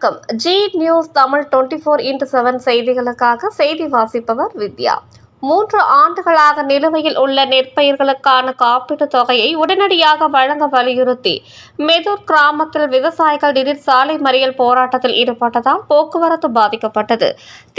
வணக்கம். Zee news Tamil twenty four into seven செய்திகளுக்காக செய்தி வாசிப்பவர் வித்யா. மூன்று ஆண்டுகளாக நிலுவையில் உள்ள நெற்பயிர்களுக்கான காப்பீட்டுத் தொகையை உடனடியாக வழங்க வலியுறுத்தி. மெதூர் கிராமத்தில் விவசாயிகள் திடீர் சாலை மறியல் போராட்டத்தில் ஈடுபட்டதால் போக்குவரத்து பாதிக்கப்பட்டது.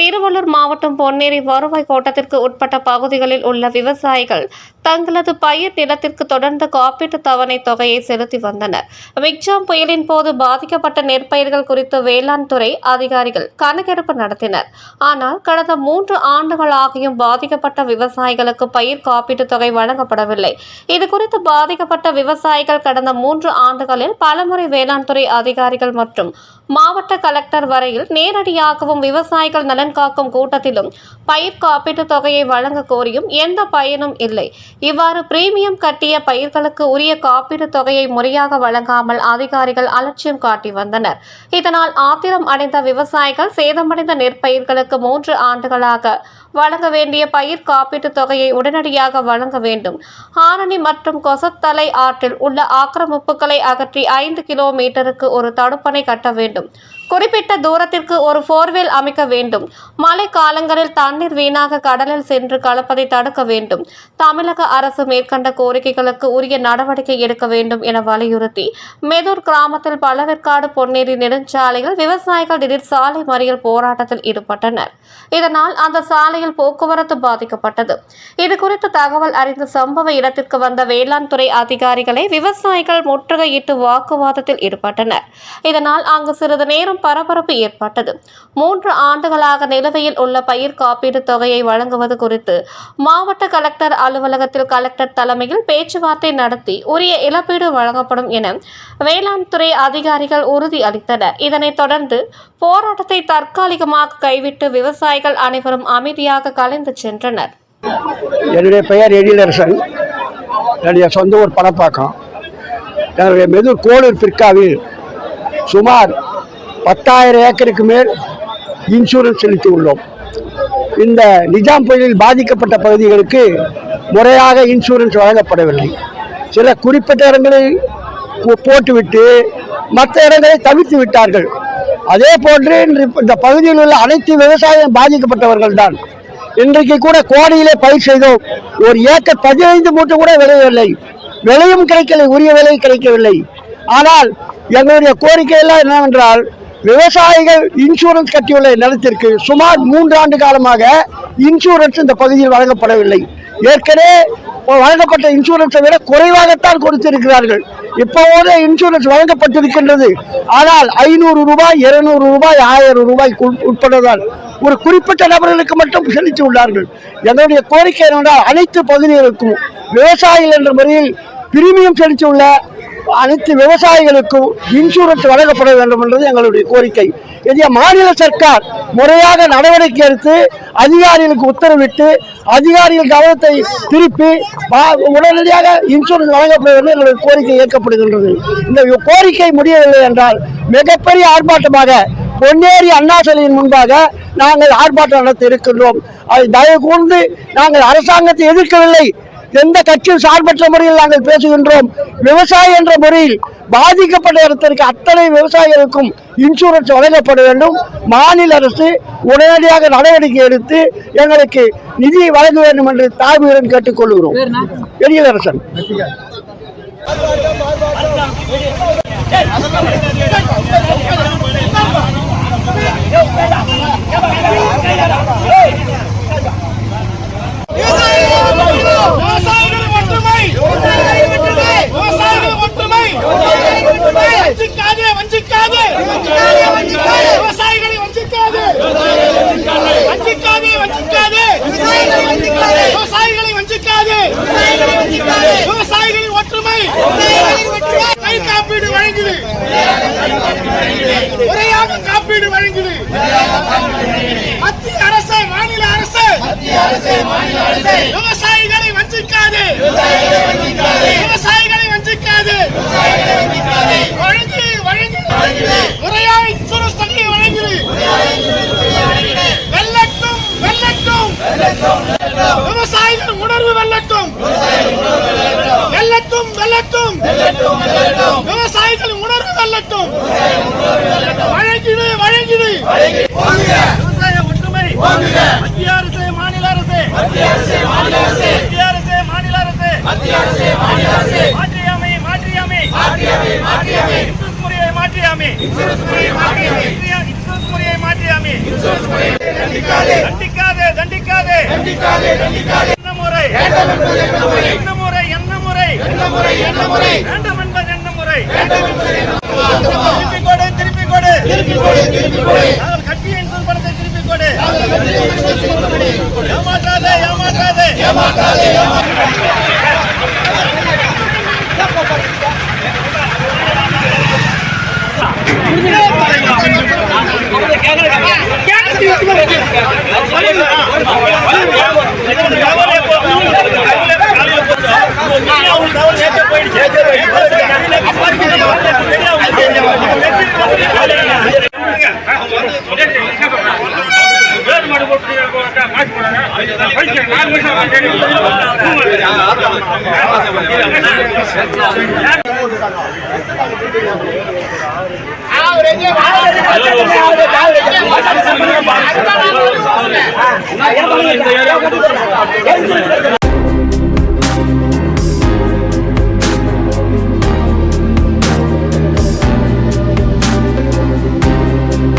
திருவள்ளூர் மாவட்டம் பொன்னேரி வருவாய் கோட்டத்திற்கு உட்பட்ட பகுதிகளில் உள்ள விவசாயிகள் தங்களது பயிர் நிலத்திற்கு தொடர்ந்து காப்பீட்டுத் தவணை தொகையை செலுத்தி வந்தனர். மிக்ஜாம் புயலின் போது பாதிக்கப்பட்ட நெற்பயிர்கள் குறித்து வேளாண் துறை அதிகாரிகள் கணக்கெடுப்பு நடத்தினர். ஆனால் கடந்த மூன்று ஆண்டுகளாகியும் பாதிக்கப்பட்ட விவசாயிகளுக்கு பயிர் காப்பீட்டுத் தொகை வழங்கப்படவில்லை. இது குறித்து பாதிக்கப்பட்ட விவசாயிகள் கடந்த மூன்று ஆண்டுகளில் பலமுறை வேளாண் துறை அதிகாரிகள் மற்றும் மாவட்ட கலெக்டர் வரையில் நேரடியாகவும் விவசாயிகள் நலன் காக்கும் கூட்டத்திலும் பயிர் காப்பீட்டுத் தொகையை வழங்க கோரியும் எந்த பயனும் இல்லை. இவ்வாறு பிரீமியம் கட்டிய பயிர்களுக்கு உரிய காப்பீட்டுத் தொகையை முறையாக வழங்காமல் அதிகாரிகள் அலட்சியம் காட்டி வந்தனர். இதனால் ஆத்திரம் அடைந்த விவசாயிகள் சேதமடைந்த நெற்பயிர்களுக்கு மூன்று ஆண்டுகளாக வழங்க வேண்டிய பயிர் காப்பீட்டுத் தொகையை உடனடியாக வழங்க வேண்டும். ஆரணி மற்றும் கொசத்தலை ஆற்றில் உள்ள ஆக்கிரமிப்புகளை அகற்றி ஐந்து கிலோமீட்டருக்கு ஒரு தடுப்பணை கட்ட வேண்டும். குறிப்பிட்ட தூரத்திற்கு ஒரு போர்வெல் அமைக்க வேண்டும். மழை காலங்களில் தண்ணீர் வீணாக கடலில் சென்று கலப்பதை தடுக்க வேண்டும். தமிழக அரசு மேற்கண்ட கோரிக்கைகளுக்கு உரிய நடவடிக்கை எடுக்க வேண்டும் என வலியுறுத்தி மெதூர் கிராமத்தில் பழவேற்காடு பொன்னேரி நெடுஞ்சாலையில் விவசாயிகள் திடீர் சாலை மறியல் போராட்டத்தில் ஈடுபட்டனர். இதனால் அந்த சாலையில் போக்குவரத்து பாதிக்கப்பட்டது. இது குறித்து தகவல் அறிந்து சம்பவ இடத்திற்கு வந்த வேளாண் துறை அதிகாரிகளை விவசாயிகள் முற்றுகையிட்டு வாக்குவாதத்தில் ஈடுபட்டனர். இதனால் அங்கு சிறிது நேரம் பரபரப்பு ஏற்பட்டது. மூன்று ஆண்டுகளாக நிலுவையில் உள்ள பயிர் காப்பீடு தொகையை வழங்குவது குறித்து மாவட்ட கலெக்டர் அலுவலகத்தில் கலெக்டர் தலைமையில் பேச்சுவார்த்தை நடத்தி உரிய இழப்பீடு வழங்கப்படும் என வேளாண் துறை அதிகாரிகள் உறுதி அளித்தனர். இதனைத் தொடர்ந்து போராட்டத்தை தற்காலிகமாக கைவிட்டு விவசாயிகள் அனைவரும் அமைதியாக கலைந்து சென்றனர். என்னுடைய பெயர் எழிலரசன். என்னுடைய சொந்த ஊர் பணப்பாக்கம். என்னுடைய மெது கோளூர் பிற்காவில் சுமார் பத்தாயிரம் ஏக்கருக்கு மேல் இன்சூரன்ஸ் செலுத்தி உள்ளோம் இந்த நிஜாம் புயலில் பாதிக்கப்பட்ட பகுதிகளுக்கு முறையாக இன்சூரன்ஸ் வழங்கப்படவில்லை. சில குறிப்பிட்ட இடங்களை போ- போட்டுவிட்டு மற்ற இடங்களை தவிர்த்து விட்டார்கள். அதே போன்று இன்று இந்த பகுதியில் உள்ள அனைத்து விவசாயம் பாதிக்கப்பட்டவர்கள் தான். இன்றைக்கு கூட கோடையிலே பயிர் செய்தோம். ஒரு ஏக்கர் பதினைந்து மூட்டை கூட விளையவில்லை. விலையும் கிடைக்கவில்லை உரிய விலை கிடைக்கவில்லை. ஆனால் எங்களுடைய கோரிக்கை எல்லாம் என்னவென்றால் விவசாயிகள் இன்சூரன்ஸ் கட்டியுள்ள நிலத்திற்கு சுமார் மூன்றாண்டு காலமாக இன்சூரன்ஸ் இந்த பகுதியில் வழங்கப்படவில்லை. ஏற்கனவே வழங்கப்பட்ட இன்சூரன்ஸை விட குறைவாகத்தான் கொடுத்திருக்கிறார்கள். இப்போது இன்சூரன்ஸ் வழங்கப்பட்டிருக்கின்றது. ஆனால் ஐநூறு ரூபாய் இருநூறு ரூபாய் ஆயிரம் ரூபாய் உட்பட்டதால் ஒரு குறிப்பிட்ட நபர்களுக்கு மட்டும் செலுத்தி உள்ளார்கள். என்னுடைய கோரிக்கை என்னென்றால் அனைத்து பகுதிகளுக்கும் விவசாயிகள் என்ற முறையில் பிரீமியம் செலுத்தியுள்ள அனைத்து விவசாயிகளுக்கும் இன்சூரன்ஸ் வழங்கப்பட வேண்டும் என்பது எங்களுடைய கோரிக்கை. இதைய மாநில சர்க்கார் முறையாக நடவடிக்கை எடுத்து அதிகாரிகளுக்கு உத்தரவிட்டு அதிகாரிகள் கவனத்தை திருப்பி உடனடியாக இன்சூரன்ஸ் வழங்கப்பட வேண்டும் எங்களுடைய கோரிக்கை ஏற்கப்படுகின்றது. இந்த கோரிக்கை முடியவில்லை என்றால் மிகப்பெரிய ஆர்ப்பாட்டமாக பொன்னேரி அண்ணா சிலையின் முன்பாக நாங்கள் ஆர்ப்பாட்டம் நடத்த இருக்கின்றோம். அதை தயவு கூர்ந்து நாங்கள் அரசாங்கத்தை எதிர்க்கவில்லை. எந்த கட்சியும் சார்பற்ற முறையில் நாங்கள் பேசுகின்றோம் விவசாயி என்ற முறையில் பாதிக்கப்பட்ட இடத்திற்கு அத்தனை விவசாயிகளுக்கும் இன்சூரன்ஸ் வழங்கப்பட வேண்டும் மாநில அரசு உடனடியாக நடவடிக்கை எடுத்து எங்களுக்கு நிதி வழங்க வேண்டும் என்று தாழ்வுடன் கேட்டுக்கொள்கிறோம் எழிலரசன் விவசாயிகள் வஞ்சிக்காதே. விவசாயிகளை வஞ்சிக்காதே. வஞ்சிக்காதே வஞ்சிக்காதே. விவசாயிகளை வஞ்சிக்காதே. விவசாயிகளின் ஒற்றுமை. பயிர் காப்பீடு வழங்குது. முறையாக காப்பீடு வழங்குது. மத்திய அரசு மாநில அரசு. விவசாயிகளை வஞ்சிக்காது விவசாயிகளை வஞ்சிக்காது வழங்கு வழங்கு முறையாக இன்சூரன்ஸ் தொகையை வழங்குது வெள்ளட்டும் வெள்ளட்டும் விவசாயிகள் உணர்வு வெள்ளட்டும் வெள்ளட்டும் வெள்ளட்டும் விவசாயிகள் உணர்வு உருவாகட்டும் வழங்கிடு வழங்கிடு. விவசாய ஒற்றுமை. மத்திய அரசு மாநில அரசு. மத்திய அரசு மாநில அரசு. மாநில அரசு. மாற்றியாமை மாற்றியாமை. மாற்றியாமை இன்சூரன்ஸ் முறையை மாற்றியாமை. இன்சூரன்ஸ் முறையை மாற்றியாமை தண்டிக்காதே தண்டிக்காதே என்ன முறை என்ன முறை என்ன முறை என்ன முறை வேண்டும் என்பது என்ன முறை திருப்பி கொடு திருப்பி கொடு திருப்பி கொடு திருப்பி கொடு நாங்கள் கட்சியின் சொல் பணத்தை திருப்பி கொடு. ஏமாற்றாதே ஏமாற்றாதே. ஏமாற்றாதே. இந்த ஏரியா